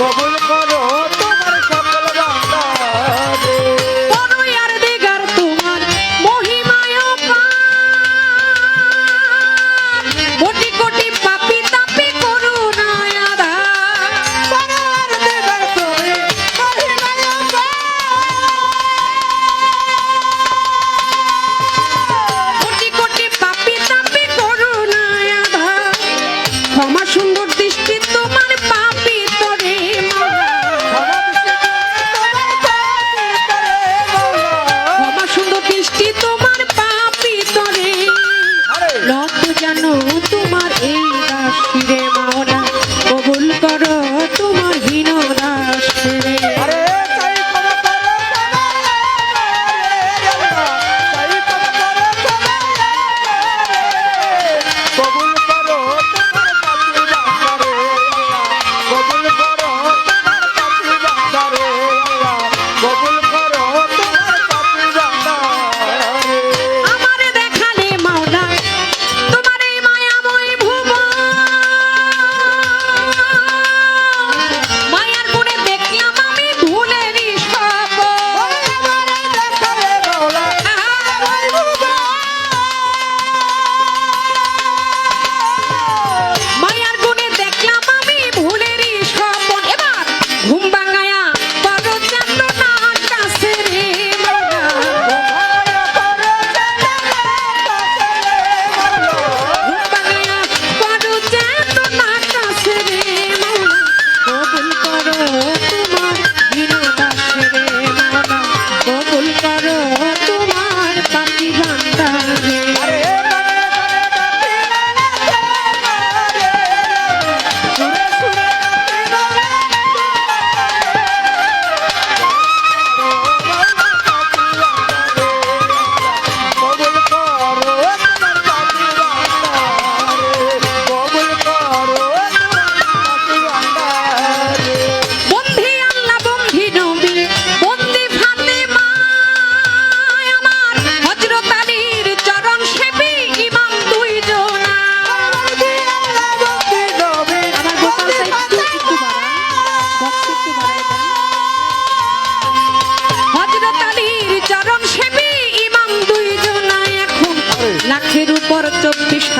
Baba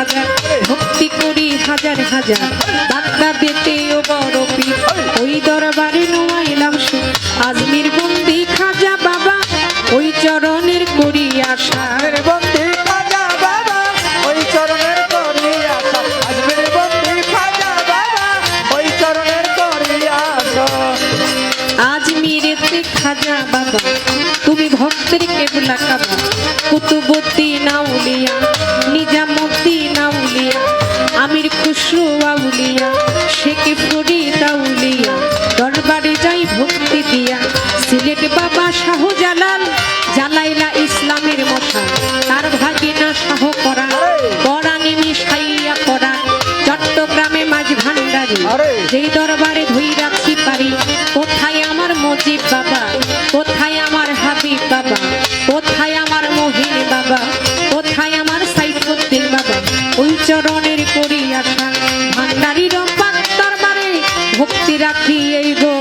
হাজার ভক্তি করি হাজার হাজার। বান্দা পেতে ও বড় পীর ওই দরবারে নোয়াইলাম আজমির বন্দি খাজা বাবা ওই চরণের করি বন্দি খাজা বাবা তুমি ভক্তের কেবলা কাবা। কুতুবতী যে দরবারে ধুই রাখছি পারি কোথায় আমার মজিব বাবা? কোথায় আমার হাবিব বাবা? কোথায় আমার মহিন বাবা? কোথায় আমার সাইফুদ্দিন বাবা? ওই চরণের করি আশা ভান্ডারি রম্পার দরবারে ভক্তি রাখি এই গো।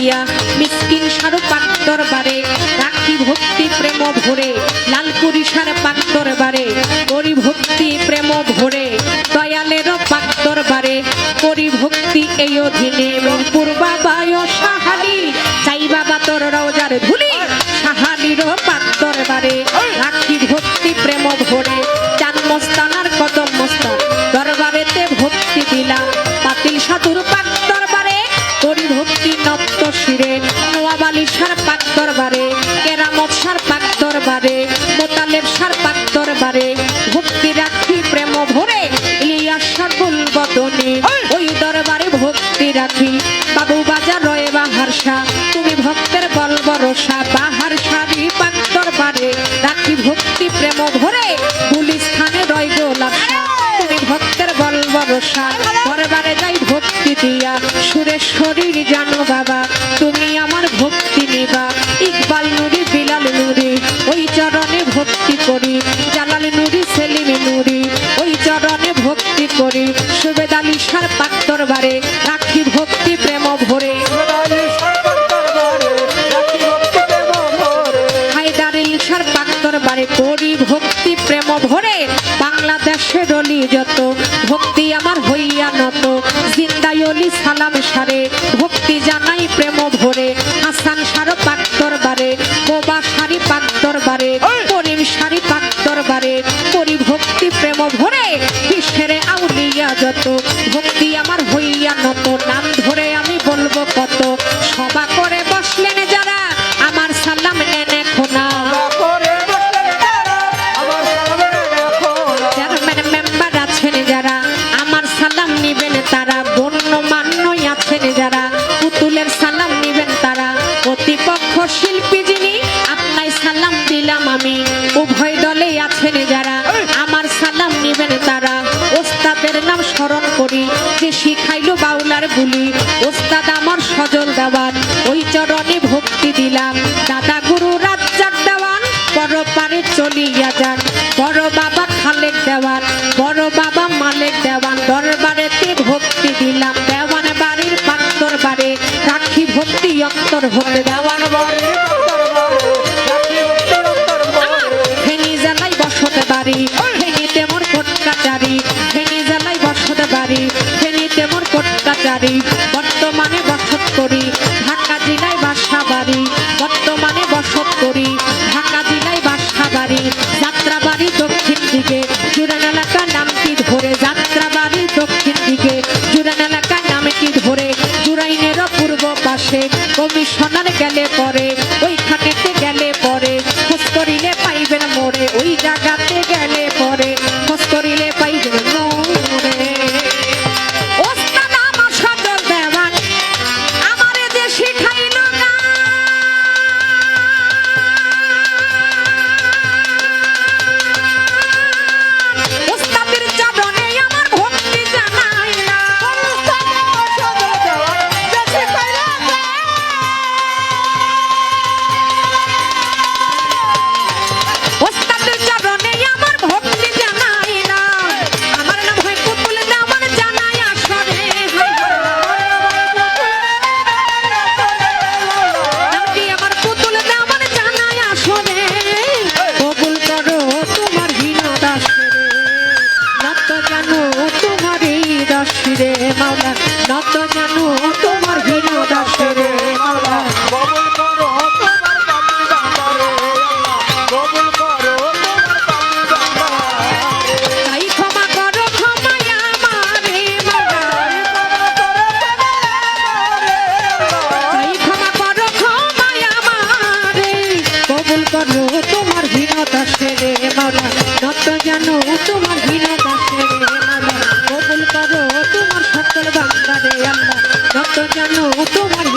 দিয়া মিসকিন সারু পাক দরবারে রাখি ভক্তি প্রেম ভরে লালপুরি সার পাক দরবারে, করি ভক্তি প্রেম ভরে দয়ালেরও পাক দরবারে করি ভক্তি এই অধীনে। পূর্বাবায় বাবায় সাহালি চাই বাবা তোর রওজার ধুলি দরবারে মোতালেব সার পাক দরবারে ভক্তি রাখি প্রেম ভরে ইলিয়াস সর্বল বদনে। ওই দরবারে ভক্তি রাখি। বাবু বাজার রয়ে বাহার শাহ তুমি ভক্তের বল ভরসা বাহার সারি পাক দরবারে রাখি ভক্তি প্রেম ভরে পুলিশ স্থানে রয় গোলাপসা তুমি ভক্তের বল ভরসা দরবারে যাই ভক্তি দিয়া। সুরেশ্বরীর জানো বাবা দরবারে রাখি ভক্তি প্রেম ভরে। ভক্তি প্রেম ভরে হায়দারিল সার পাক দরবারে করি ভক্তি প্রেম ভরে। বাংলাদেশের অলি যত ভক্তি আমার হইয়া নত। জিন্দাই অলি সালাম সারে ভক্তি জানাই প্রেম ভরে। হাসান সার পাক দরবারে বোবা সারি পাক দরবারে করিম সারি পাক দরবারে করি ভক্তি প্রেম ভরে। বিশ্বের আউলিয়া যত চলিয়া যান। বড় বাবা খালেক দেওয়ান, বড় বাবা মালেক দেওয়ান, দরবারেতে ভক্তি দিলাম। দেওয়ান বাড়ির পাক বাড়ি, রাখি ভক্তি অন্তর হতে পাশে কমিশনার গেলে করো, তোমার হীনতা সেরে মারা। নত জানো, তোমার হীনতা সেরে মারা। কবুল করো, তোমার সকল বাংলারে আল্লাহ। নত জানো, তোমার